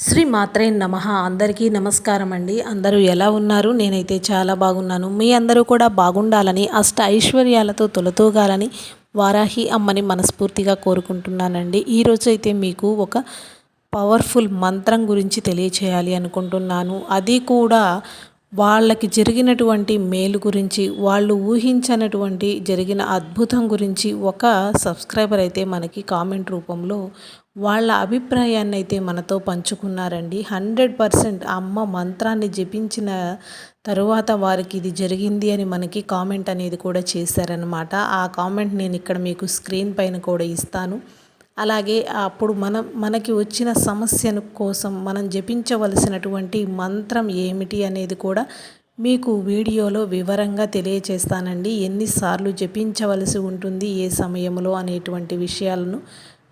శ్రీ మాత్రే నమ. అందరికీ నమస్కారం అండి. అందరూ ఎలా ఉన్నారు? నేనైతే చాలా బాగున్నాను. మీ అందరూ కూడా బాగుండాలని అష్ట ఐశ్వర్యాలతో తొలతూగాలని వారాహి అమ్మని మనస్ఫూర్తిగా కోరుకుంటున్నానండి. ఈరోజు అయితే మీకు ఒక పవర్ఫుల్ మంత్రం గురించి తెలియచేయాలి అనుకుంటున్నాను. అది కూడా వాళ్ళకి జరిగినటువంటి మేలు గురించి వాళ్ళు ఊహించనటువంటి జరిగిన అద్భుతం గురించి ఒక సబ్స్క్రైబర్ అయితే మనకి కామెంట్ రూపంలో వాళ్ళ అభిప్రాయాన్ని అయితే మనతో పంచుకున్నారండి. హండ్రెడ్ పర్సెంట్ అమ్మ మంత్రాన్ని జపించిన తరువాత వారికి ఇది జరిగింది అని మనకి కామెంట్ అనేది కూడా చేశారనమాట ఆ కామెంట్ నేను ఇక్కడ మీకు స్క్రీన్ పైన కూడా ఇస్తాను. అలాగే అప్పుడు మనం మనకి వచ్చిన సమస్యను కోసం మనం జపించవలసినటువంటి మంత్రం ఏమిటి అనేది కూడా మీకు వీడియోలో వివరంగా తెలియచేస్తానండి. ఎన్నిసార్లు జపించవలసి ఉంటుంది ఏ సమయంలో అనేటువంటి విషయాలను.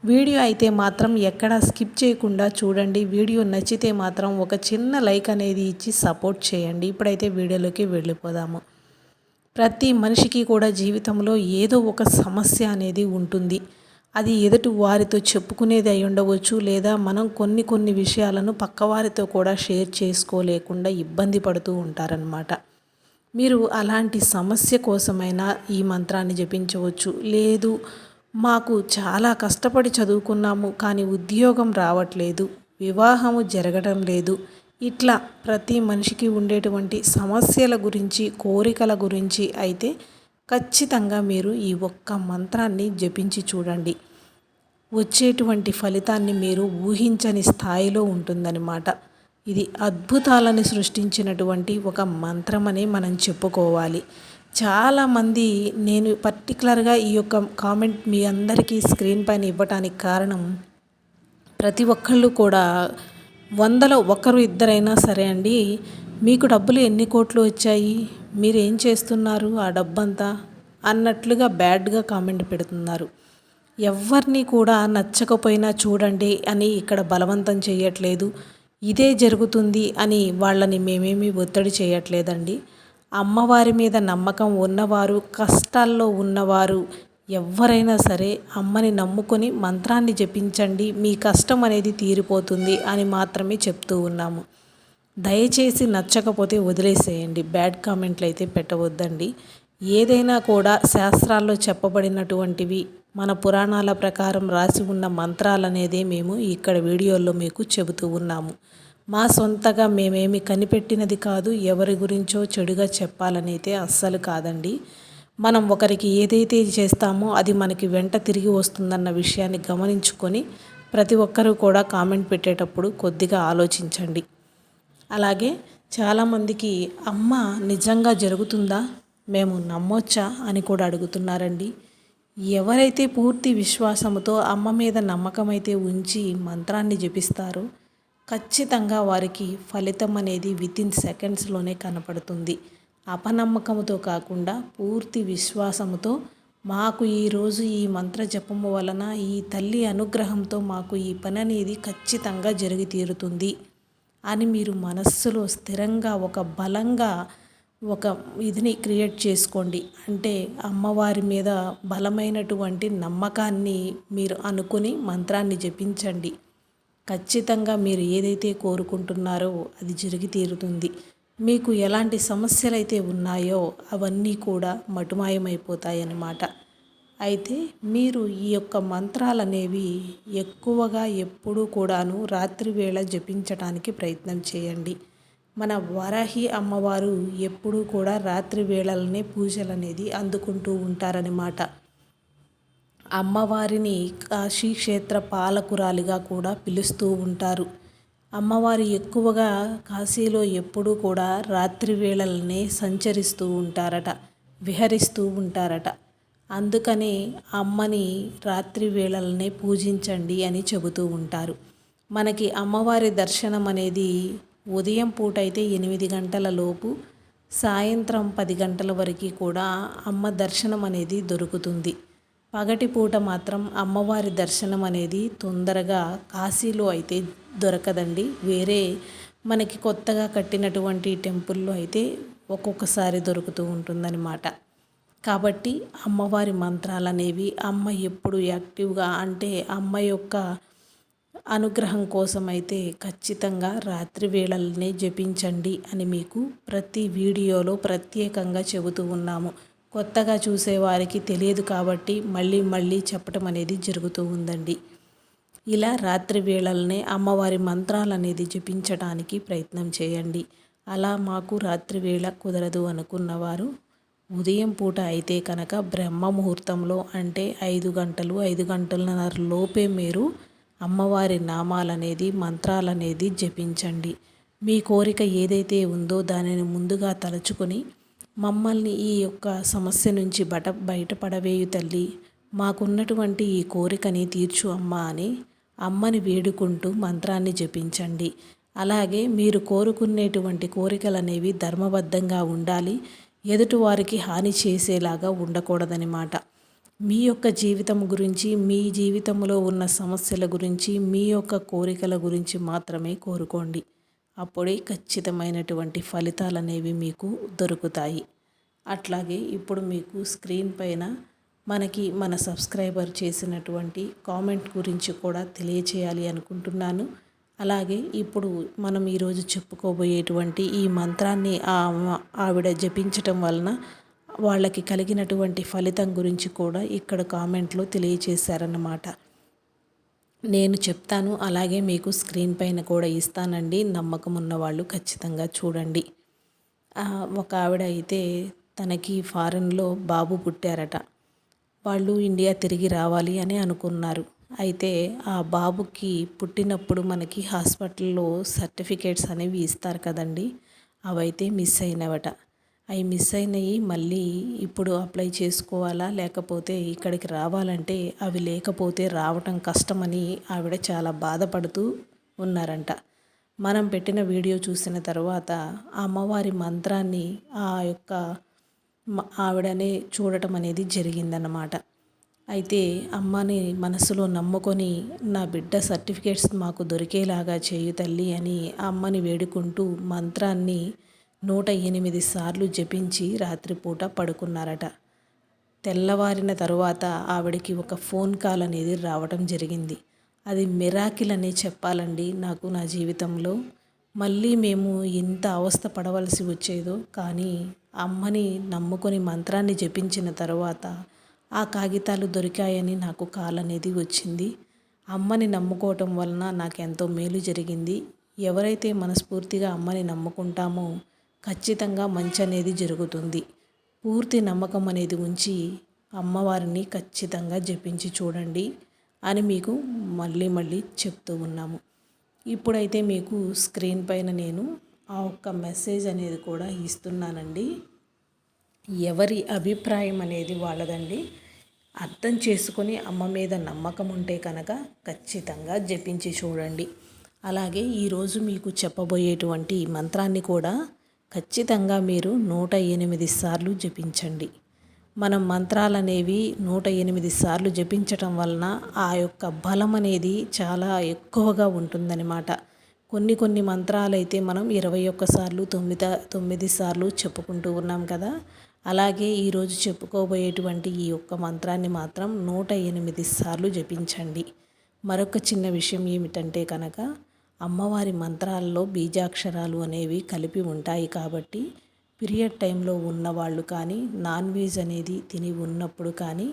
వీడియో అయితే మాత్రం ఎక్కడా స్కిప్ చేయకుండా చూడండి. వీడియో నచ్చితే మాత్రం ఒక చిన్న లైక్ అనేది ఇచ్చి సపోర్ట్ చేయండి. ఇప్పుడైతే వీడియోలోకి వెళ్ళిపోదాము. ప్రతి మనిషికి కూడా జీవితంలో ఏదో ఒక సమస్య అనేది ఉంటుంది. అది ఎదుటి వారితో చెప్పుకునేది అయి ఉండవచ్చు లేదా మనం కొన్ని కొన్ని విషయాలను పక్కవారితో కూడా షేర్ చేసుకోలేకుండా ఇబ్బంది పడుతూ ఉంటారనమాట మీరు అలాంటి సమస్య కోసమైనా ఈ మంత్రాన్ని జపించవచ్చు. లేదు మాకు చాలా కష్టపడి చదువుకున్నాము కానీ ఉద్యోగం రావట్లేదు వివాహము జరగడం లేదు. ఇట్లా ప్రతి మనిషికి ఉండేటువంటి సమస్యల గురించి కోరికల గురించి అయితే ఖచ్చితంగా మీరు ఈ ఒక్క మంత్రాన్ని జపించి చూడండి. వచ్చేటువంటి ఫలితాన్ని మీరు ఊహించని స్థాయిలో ఉంటుందన్నమాట. ఇది అద్భుతాలను సృష్టించినటువంటి ఒక మంత్రమని మనం చెప్పుకోవాలి. చాలామంది నేను పర్టికులర్గా ఈ యొక్క కామెంట్ మీ అందరికీ స్క్రీన్ పైన ఇవ్వటానికి కారణం ప్రతి ఒక్కళ్ళు కూడా వందలో ఒకరు ఇద్దరైనా సరే అండి మీకు డబ్బులు ఎన్ని కోట్లు వచ్చాయి? మీరేం చేస్తున్నారు ఆ డబ్బంతా? అన్నట్లుగా బ్యాడ్గా కామెంట్ పెడుతున్నారు. ఎవరిని కూడా నచ్చకపోయినా చూడండి అని ఇక్కడ బలవంతం చేయట్లేదు. ఇదే జరుగుతుంది అని వాళ్ళని మేమేమి ఒత్తిడి చేయట్లేదండి. అమ్మవారి మీద నమ్మకం ఉన్నవారు కష్టాల్లో ఉన్నవారు ఎవరైనా సరే అమ్మని నమ్ముకొని మంత్రాన్ని జపించండి మీ కష్టం అనేది తీరిపోతుంది అని మాత్రమే చెప్తూ ఉన్నాము. దయచేసి నచ్చకపోతే వదిలేసేయండి. బ్యాడ్ కామెంట్లు అయితే పెట్టవద్దండి. ఏదైనా కూడా శాస్త్రాల్లో చెప్పబడినటువంటివి మన పురాణాల ప్రకారం రాసి ఉన్న మంత్రాలనేదే మేము ఇక్కడ వీడియోల్లో మీకు చెబుతూ ఉన్నాము. మా సొంతగా మేమేమి కనిపెట్టినది కాదు ఎవరి గురించో చెడుగా చెప్పాలనైతే అస్సలు కాదండి. మనం ఒకరికి ఏదైతే చేస్తామో అది మనకి వెంట తిరిగి వస్తుందన్న విషయాన్ని గమనించుకొని ప్రతి ఒక్కరూ కూడా కామెంట్ పెట్టేటప్పుడు కొద్దిగా ఆలోచించండి. అలాగే చాలామందికి అమ్మ నిజంగా జరుగుతుందా? మేము నమ్మొచ్చా? అని కూడా అడుగుతున్నారండి. ఎవరైతే పూర్తి విశ్వాసముతో అమ్మ మీద నమ్మకమైతే ఉంచి మంత్రాన్ని జపిస్తారో ఖచ్చితంగా వారికి ఫలితం అనేది వితిన్ సెకండ్స్లోనే కనపడుతుంది. అపనమ్మకంతో కాకుండా పూర్తి విశ్వాసముతో మాకు ఈరోజు ఈ మంత్ర జపము వలన ఈ తల్లి అనుగ్రహంతో మాకు ఈ పని అనేది ఖచ్చితంగా జరిగి తీరుతుంది. అని మీరు మనస్సులో స్థిరంగా ఒక బలంగా ఒక ఇదిని క్రియేట్ చేసుకోండి. అంటే అమ్మవారి మీద బలమైనటువంటి నమ్మకాన్ని మీరు అనుకుని మంత్రాన్ని జపించండి. ఖచ్చితంగా మీరు ఏదైతే కోరుకుంటున్నారో అది జరిగి తీరుతుంది. మీకు ఎలాంటి సమస్యలు అయితే ఉన్నాయో అవన్నీ కూడా మటుమాయమైపోతాయన్నమాట. అయితే మీరు ఈ యొక్క మంత్రాలు అనేవి ఎక్కువగా ఎప్పుడూ కూడాను రాత్రి వేళ జపించడానికి ప్రయత్నం చేయండి. మన వరాహి అమ్మవారు ఎప్పుడూ కూడా రాత్రి వేళలనే పూజలు అనేది అందుకుంటూ ఉంటారనమాట అమ్మవారిని కాశీక్షేత్ర పాలకురాలిగా కూడా పిలుస్తూ ఉంటారు. అమ్మవారు ఎక్కువగా కాశీలో ఎప్పుడూ కూడా రాత్రి వేళలనే సంచరిస్తూ ఉంటారట విహరిస్తూ ఉంటారట. అందుకనే అమ్మని రాత్రి వేళలనే పూజించండి అని చెబుతూ ఉంటారు. మనకి అమ్మవారి దర్శనం అనేది ఉదయం పూట అయితే ఎనిమిది గంటల లోపు సాయంత్రం పది గంటల వరకు కూడా అమ్మ దర్శనం అనేది దొరుకుతుంది. పగటి పూట మాత్రం అమ్మవారి దర్శనం అనేది తొందరగా కాశీలో అయితే దొరకదండి. వేరే మనకి కొత్తగా కట్టినటువంటి టెంపుల్లో అయితే ఒక్కొక్కసారి దొరుకుతూ ఉంటుందన్నమాట. కాబట్టి అమ్మవారి మంత్రాలు అనేవి అమ్మ ఎప్పుడు యాక్టివ్గా అంటే అమ్మ యొక్క అనుగ్రహం కోసమైతే ఖచ్చితంగా రాత్రి వేళలనే జపించండి అని మీకు ప్రతి వీడియోలో ప్రత్యేకంగా చెబుతూ ఉన్నాము. కొత్తగా చూసేవారికి తెలియదు కాబట్టి మళ్ళీ మళ్ళీ చెప్పటం అనేది జరుగుతూ ఉందండి. ఇలా రాత్రి వేళలనే అమ్మవారి మంత్రాలు అనేది జపించడానికి ప్రయత్నం చేయండి. అలా మాకు రాత్రి వేళ కుదరదు అనుకున్నవారు ఉదయం పూట అయితే కనుక బ్రహ్మ ముహూర్తంలో అంటే ఐదు గంటలు ఐదు గంటలన్నర లోపే మీరు అమ్మవారి నామాలనేది మంత్రాలనేది జపించండి. మీ కోరిక ఏదైతే ఉందో దానిని ముందుగా తలుచుకొని మమ్మల్ని ఈ యొక్క సమస్య నుంచి బట బయటపడవేయు తల్లి. మాకున్నటువంటి ఈ కోరికని తీర్చు అమ్మ అని అమ్మని వేడుకుంటూ మంత్రాన్ని జపించండి. అలాగే మీరు కోరుకునేటువంటి కోరికలు అనేవి ధర్మబద్ధంగా ఉండాలి. ఎదుటివారికి హాని చేసేలాగా ఉండకూడదనమాట మీ యొక్క జీవితం గురించి మీ జీవితంలో ఉన్న సమస్యల గురించి మీ యొక్క కోరికల గురించి మాత్రమే కోరుకోండి. అప్పుడే ఖచ్చితమైనటువంటి ఫలితాలు అనేవి మీకు దొరుకుతాయి. అట్లాగే ఇప్పుడు మీకు స్క్రీన్ పైన మనకి మన సబ్స్క్రైబర్ చేసినటువంటి కామెంట్ గురించి కూడా తెలియచేయాలి అనుకుంటున్నాను. అలాగే ఇప్పుడు మనం ఈరోజు చెప్పుకోబోయేటువంటి ఈ మంత్రాన్ని ఆవిడ జపించటం వలన వాళ్ళకి కలిగినటువంటి ఫలితం గురించి కూడా ఇక్కడ కామెంట్లో తెలియచేశారన్నమాట. నేను చెప్తాను అలాగే మీకు స్క్రీన్ పైన కూడా ఇస్తానండి. నమ్మకం ఉన్న వాళ్ళు ఖచ్చితంగా చూడండి. ఒక ఆవిడ అయితే తనకి ఫారెన్లో బాబు పుట్టారట. వాళ్ళు ఇండియా తిరిగి రావాలి అని అనుకున్నారు. అయితే ఆ బాబుకి పుట్టినప్పుడు మనకి హాస్పిటల్లో సర్టిఫికేట్స్ అనేవి ఇస్తారు కదండి. అవైతే మిస్ అయినవట. అవి మిస్ అయినవి మళ్ళీ ఇప్పుడు అప్లై చేసుకోవాలా లేకపోతే ఇక్కడికి రావాలంటే అవి లేకపోతే రావటం కష్టమని ఆవిడ చాలా బాధపడుతూ ఉన్నారంట. మనం పెట్టిన వీడియో చూసిన తర్వాత ఆ అమ్మవారి మంత్రాన్ని ఆ యొక్క ఆవిడనే చూడటం అనేది జరిగిందన్నమాట. అయితే అమ్మని మనసులో నమ్ముకొని నా బిడ్డ సర్టిఫికేట్స్ మాకు దొరికేలాగా చేయు తల్లి అని అమ్మని వేడుకుంటూ మంత్రాన్ని నూట ఎనిమిది సార్లు జపించి రాత్రిపూట పడుకున్నారట. తెల్లవారిన తరువాత ఆవిడకి ఒక ఫోన్ కాల్ అనేది రావటం జరిగింది. అది మిరాకిల్ అనే చెప్పాలండి నాకు నా జీవితంలో. మళ్ళీ మేము ఇంత అవస్థ పడవలసి వచ్చేదో కానీ అమ్మని నమ్ముకొని మంత్రాన్ని జపించిన తర్వాత ఆ కాగితాలు దొరికాయని నాకు కాల్ అనేది వచ్చింది. అమ్మని నమ్ముకోవటం వలన నాకు ఎంతో మేలు జరిగింది. ఎవరైతే మనస్ఫూర్తిగా అమ్మని నమ్ముకుంటామో ఖచ్చితంగా మంచి అనేది జరుగుతుంది. పూర్తి నమ్మకం అనేది ఉంచి అమ్మవారిని ఖచ్చితంగా జపించి చూడండి అని మీకు మళ్ళీ మళ్ళీ చెప్తూ ఉన్నాము. ఇప్పుడైతే మీకు స్క్రీన్ పైన నేను ఆ ఒక్క మెసేజ్ అనేది కూడా ఇస్తున్నానండి. ఎవరి అభిప్రాయం అనేది వాళ్ళదండి. అర్థం చేసుకొని అమ్మ మీద నమ్మకం ఉంటే కనుక ఖచ్చితంగా జపించి చూడండి. అలాగే ఈరోజు మీకు చెప్పబోయేటువంటి మంత్రాన్ని కూడా ఖచ్చితంగా మీరు నూట ఎనిమిది సార్లు జపించండి. మనం మంత్రాలు అనేవి నూట ఎనిమిది సార్లు జపించటం వలన ఆ యొక్క బలం అనేది చాలా ఎక్కువగా ఉంటుందన్నమాట. కొన్ని కొన్ని మంత్రాలు అయితే మనం ఇరవై ఒక్కసార్లు తొమ్మిది తొమ్మిది సార్లు చెప్పుకుంటూ ఉన్నాం కదా. అలాగే ఈరోజు చెప్పుకోబోయేటువంటి ఈ ఒక్క మంత్రాన్ని మాత్రం నూట ఎనిమిది సార్లు జపించండి. మరొక చిన్న విషయం ఏమిటంటే కనుక అమ్మవారి మంత్రాల్లో బీజాక్షరాలు అనేవి కలిపి ఉంటాయి కాబట్టి పీరియడ్ టైంలో ఉన్నవాళ్ళు కానీ నాన్ వెజ్ అనేది తిని ఉన్నప్పుడు కానీ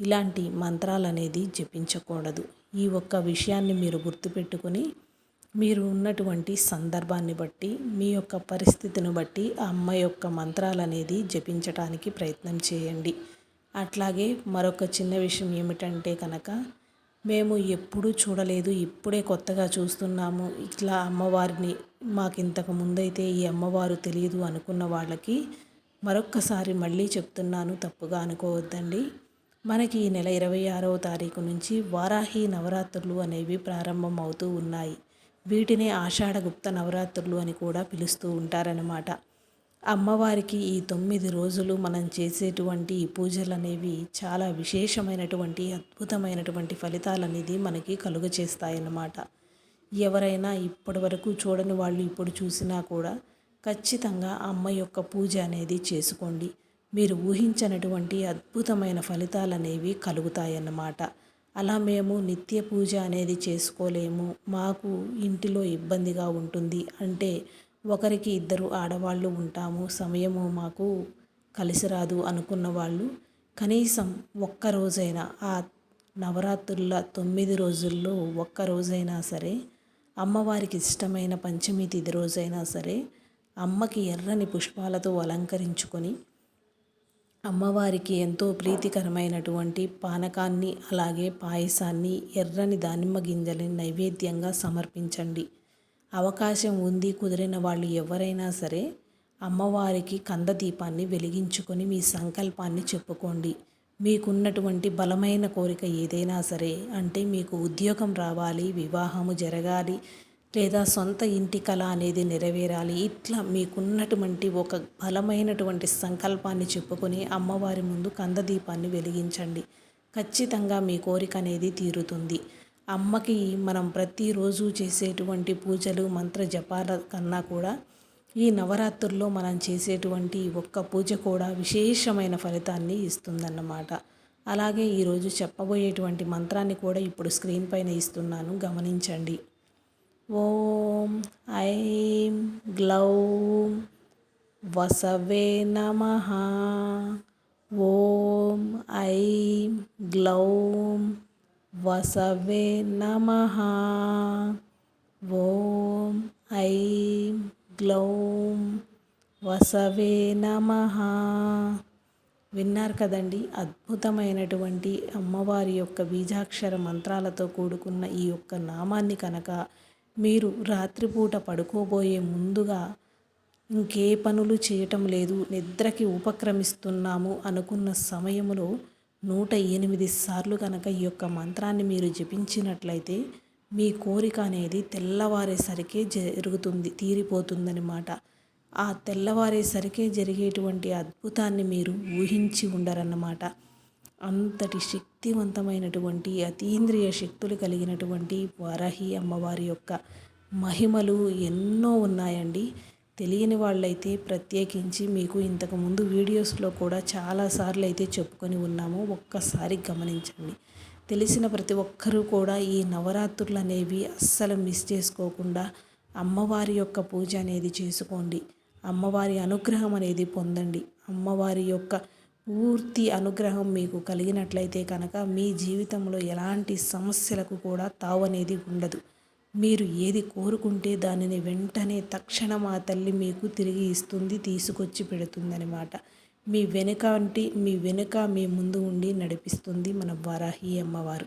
ఇలాంటి మంత్రాలు అనేది జపించకూడదు. ఈ ఒక్క విషయాన్ని మీరు గుర్తుపెట్టుకొని మీరు ఉన్నటువంటి సందర్భాన్ని బట్టి మీ యొక్క పరిస్థితిని బట్టి ఆ అమ్మ యొక్క మంత్రాలు అనేది జపించడానికి ప్రయత్నం చేయండి. అట్లాగే మరొక చిన్న విషయం ఏమిటంటే కనుక మేము ఎప్పుడూ చూడలేదు ఇప్పుడే కొత్తగా చూస్తున్నాము. ఇట్లా అమ్మవారిని మాకు ఇంతకు ముందైతే ఈ అమ్మవారు తెలియదు అనుకున్న వాళ్ళకి మరొక్కసారి మళ్ళీ చెప్తున్నాను తప్పుగా అనుకోవద్దండి. మనకి ఈ నెల ఇరవై ఆరవ తారీఖు నుంచి వారాహి నవరాత్రులు అనేవి ప్రారంభం అవుతూ ఉన్నాయి. వీటినే ఆషాఢగుప్త నవరాత్రులు అని కూడా పిలుస్తూ ఉంటారనమాట అమ్మవారికి ఈ తొమ్మిది రోజులు మనం చేసేటువంటి ఈ పూజలు అనేవి చాలా విశేషమైనటువంటి అద్భుతమైనటువంటి ఫలితాలు అనేది మనకి కలుగ చేస్తాయన్నమాట. ఎవరైనా ఇప్పటి వరకు చూడని వాళ్ళు ఇప్పుడు చూసినా కూడా ఖచ్చితంగా అమ్మ యొక్క పూజ అనేది చేసుకోండి. మీరు ఊహించినటువంటి అద్భుతమైన ఫలితాలు అనేవి కలుగుతాయన్నమాట. అలా మేము నిత్య పూజ అనేది చేసుకోలేము. మాకు ఇంటిలో ఇబ్బందిగా ఉంటుంది. అంటే ఒకరికి ఇద్దరు ఆడవాళ్ళు ఉంటాము. సమయము మాకు కలిసి రాదు అనుకున్న వాళ్ళు. కనీసం ఒక్క రోజైనా ఆ నవరాత్రుల తొమ్మిది రోజుల్లో ఒక్క రోజైనా సరే అమ్మవారికి ఇష్టమైన పంచమి తిథి రోజైనా సరే అమ్మకి ఎర్రని పుష్పాలతో అలంకరించుకొని అమ్మవారికి ఎంతో ప్రీతికరమైనటువంటి పానకాన్ని అలాగే పాయసాన్ని ఎర్రని దానిమ్మ గింజలని నైవేద్యంగా సమర్పించండి. అవకాశం ఉంది కుదిరిన వాళ్ళు ఎవరైనా సరే అమ్మవారికి కంద దీపాన్ని వెలిగించుకొని మీ సంకల్పాన్ని చెప్పుకోండి. మీకున్నటువంటి బలమైన కోరిక ఏదైనా సరే అంటే మీకు ఉద్యోగం రావాలి వివాహము జరగాలి లేదా సొంత ఇంటి కళ అనేది నెరవేరాలి. ఇట్లా మీకున్నటువంటి ఒక బలమైనటువంటి సంకల్పాన్ని చెప్పుకొని అమ్మవారి ముందు కందదీపాన్ని వెలిగించండి. ఖచ్చితంగా మీ కోరిక అనేది తీరుతుంది. అమ్మకి మనం ప్రతిరోజు చేసేటువంటి పూజలు మంత్ర జపాల కన్నా కూడా ఈ నవరాత్రుల్లో మనం చేసేటువంటి ఒక్క పూజ కూడా విశేషమైన ఫలితాన్ని ఇస్తుందన్నమాట. అలాగే ఈరోజు చెప్పబోయేటువంటి మంత్రాన్ని కూడా ఇప్పుడు స్క్రీన్ పైన ఇస్తున్నాను. గమనించండి. ఓం ఐం గ్లౌం వసవే నమ. ఓం ఐం గ్లౌం వసవే నమ. ఓం ఐం గ్లౌం వసవే నమ. విన్నారు కదండి అద్భుతమైనటువంటి అమ్మవారి యొక్క బీజాక్షర మంత్రాలతో కూడుకున్న ఈ యొక్క నామాన్ని కనుక మీరు రాత్రిపూట పడుకోబోయే ముందుగా ఇంకే పనులు చేయటం లేదు. నిద్రకి ఉపక్రమిస్తున్నాము అనుకున్న సమయంలో నూట ఎనిమిది సార్లు కనుక ఈ యొక్క మంత్రాన్ని మీరు జపించినట్లయితే మీ కోరిక అనేది తెల్లవారేసరికే జరుగుతుంది తీరిపోతుందనమాట ఆ తెల్లవారేసరికే జరిగేటువంటి అద్భుతాన్ని మీరు ఊహించి ఉండరన్నమాట. అంతటి శక్తివంతమైనటువంటి అతీంద్రియ శక్తులు కలిగినటువంటి వారాహి అమ్మవారి యొక్క మహిమలు ఎన్నో ఉన్నాయండి. తెలియని వాళ్ళైతే ప్రత్యేకించి మీకు ఇంతకుముందు వీడియోస్లో కూడా చాలాసార్లు అయితే చెప్పుకొని ఉన్నాము. ఒక్కసారి గమనించండి. తెలిసిన ప్రతి ఒక్కరూ కూడా ఈ నవరాత్రులు అనేవి అస్సలు మిస్ చేసుకోకుండా అమ్మవారి యొక్క పూజ అనేది చేసుకోండి. అమ్మవారి అనుగ్రహం అనేది పొందండి. అమ్మవారి యొక్క పూర్తి అనుగ్రహం మీకు కలిగినట్లయితే కనుక మీ జీవితంలో ఎలాంటి సమస్యలకు కూడా తావనేది ఉండదు. మీరు ఏది కోరుకుంటే దానిని వెంటనే తక్షణం ఆ తల్లి మీకు తిరిగి ఇస్తుంది తీసుకొచ్చి పెడుతుందనమాట మీ వెనుక అంటే మీ వెనుక మీ ముందు ఉండి నడిపిస్తుంది మన వారాహి అమ్మవారు.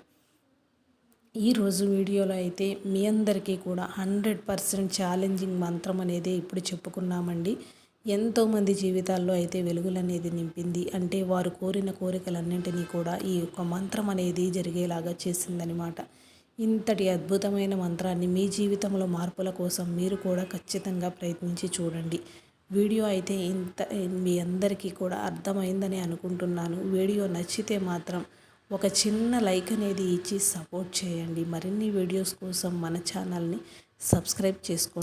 ఈరోజు వీడియోలో అయితే మీ అందరికీ కూడా హండ్రెడ్ పర్సెంట్ ఛాలెంజింగ్ మంత్రం అనేది ఇప్పుడు చెప్పుకున్నామండి. ఎంతోమంది జీవితాల్లో అయితే వెలుగులనేది నింపింది. అంటే వారు కోరిన కోరికలన్నింటినీ కూడా ఈ యొక్క మంత్రం అనేది జరిగేలాగా చేసిందనమాట ఇంతటి అద్భుతమైన మంత్రాన్ని మీ జీవితంలో మార్పుల కోసం మీరు కూడా ఖచ్చితంగా ప్రయత్నించి చూడండి. వీడియో అయితే ఇంత మీ అందరికీ కూడా అర్థమైందని అనుకుంటున్నాను. వీడియో నచ్చితే మాత్రం ఒక చిన్న లైక్ అనేది ఇచ్చి సపోర్ట్ చేయండి. మరిన్ని వీడియోస్ కోసం మన ఛానల్ని సబ్స్క్రైబ్ చేసుకో